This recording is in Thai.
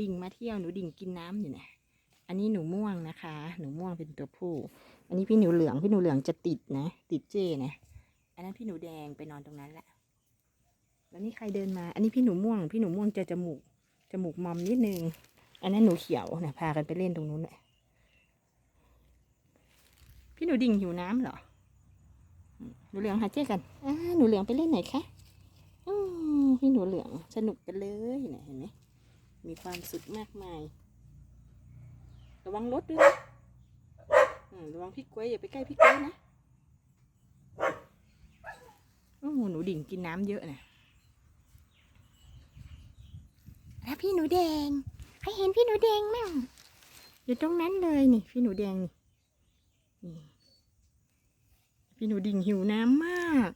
ดิ่งมาเที่ยวหนูดิ่งกินน้ำอยู่เนี่ยอันนี้หนูม่วงนะคะ หนูม่วงเป็นตัวผู้ อันนี้พี่หนูเหลืองพี่หนูเหลืองจะติดนะ ติดเจนะ อันนั้นพี่หนูแดงไปนอนตรงนั้นแหละ แล้วนี่ใครเดินมา อันนี้พี่หนูม่วง พี่หนูม่วงจะจมูกจมูกมอมนิดนึง อันนั้นหนูเขียวเนี่ยพากันไปเล่นตรงนู้นเลยพี่หนูดิ่งหิวน้ำเหรอ หนูเหลืองหาเจ๊กันอ่าหนูเหลืองไปเล่นไหนคะอืมพี่หนูเหลืองสนุกกันเลยเนี่ยเห็นไหม มีความสุขมากมาย ระวังรถด้วยนะระวังพี่กล้วยอย่าไปใกล้พี่กล้วยนะโอ้โหหนูดิ่งกินน้ำเยอะนะแล้วพี่หนูแดงใครเห็นพี่หนูแดงมั่งอยู่ตรงนั้นเลยนี่ พี่หนูแดงนี่พี่หนูดิ่งหิวน้ำมาก